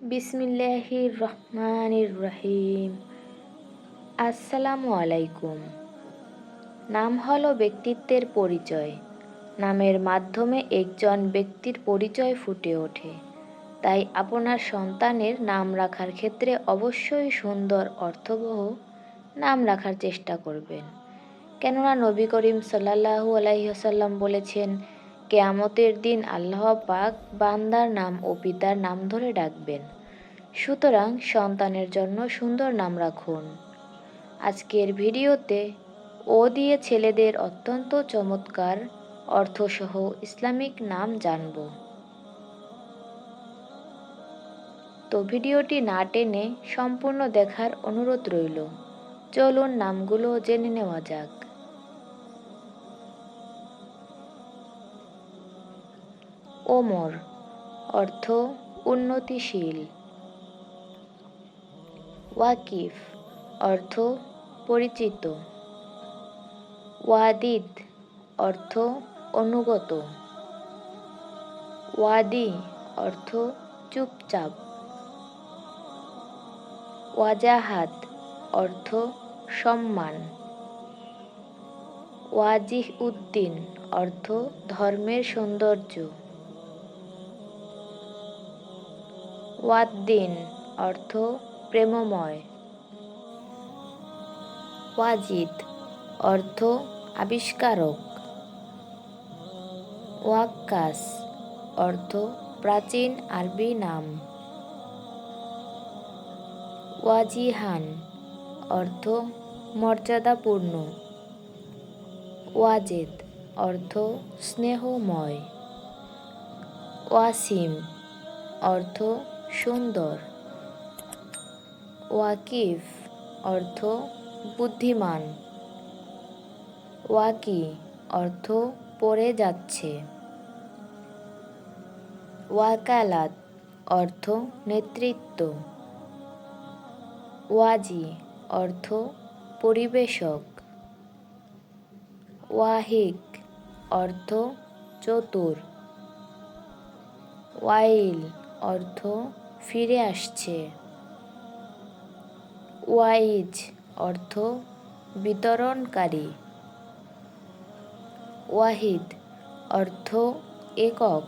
বিসমিল্লাহির রহিম আসসালামু আলাইকুম নাম হলো ব্যক্তিত্বের পরিচয়। নামের মাধ্যমে একজন ব্যক্তির পরিচয় ফুটে ওঠে। তাই আপনার সন্তানের নাম রাখার ক্ষেত্রে অবশ্যই সুন্দর অর্থবহ নাম রাখার চেষ্টা করবেন। কেননা নবী করিম সাল্লাহু আলাইসাল্লাম বলেছেন, কেয়ামতের দিন আল্লাহ পাক বান্দার নাম ও পিতার নাম ধরে ডাকবেন। সুতরাং সন্তানের জন্য সুন্দর নাম রাখুন। আজকের ভিডিওতে ও দিয়ে ছেলেদের অত্যন্ত চমৎকার অর্থসহ ইসলামিক নাম জানব। তো ভিডিওটি না টেনে সম্পূর্ণ দেখার অনুরোধ রইল। চলুন নামগুলো জেনে নেওয়া যাক। ওমর, অর্থ উন্নতিশীল। ওয়াকিফ, অর্থ পরিচিত। ওয়াদিদ, অর্থ অনুগত। ওয়াদি, অর্থ চুপচাপ। ওয়াজাহাত, অর্থ সম্মান। ওয়াজিহ উদ্দিন অর্থ ধর্মের সৌন্দর্য। ওয়াদ্দিন, অর্থ প্রেমময়। ওয়াজিদ, অর্থ আবিষ্কারক। ওয়াক্কাস, অর্থ প্রাচীন আরবি নাম। ওয়াজিহান, অর্থ মর্যাদাপূর্ণ। ওয়াজেদ, অর্থ স্নেহময়। ওয়াসিম, অর্থ সুন্দর। ওয়াকিফ, অর্থ বুদ্ধিমান। ওয়াকি, অর্থ পড়ে যাচ্ছে। ওয়াকালাত, অর্থ নেতৃত্ব। ওয়াজি, অর্থ পরিবেশক। ওয়াহিক, অর্থ চতুর। ওয়াইল, অর্থ ফিরে আসছে। ওয়াইজ, অর্থ বিতরণকারী। ওয়াহিদ, অর্থ একক।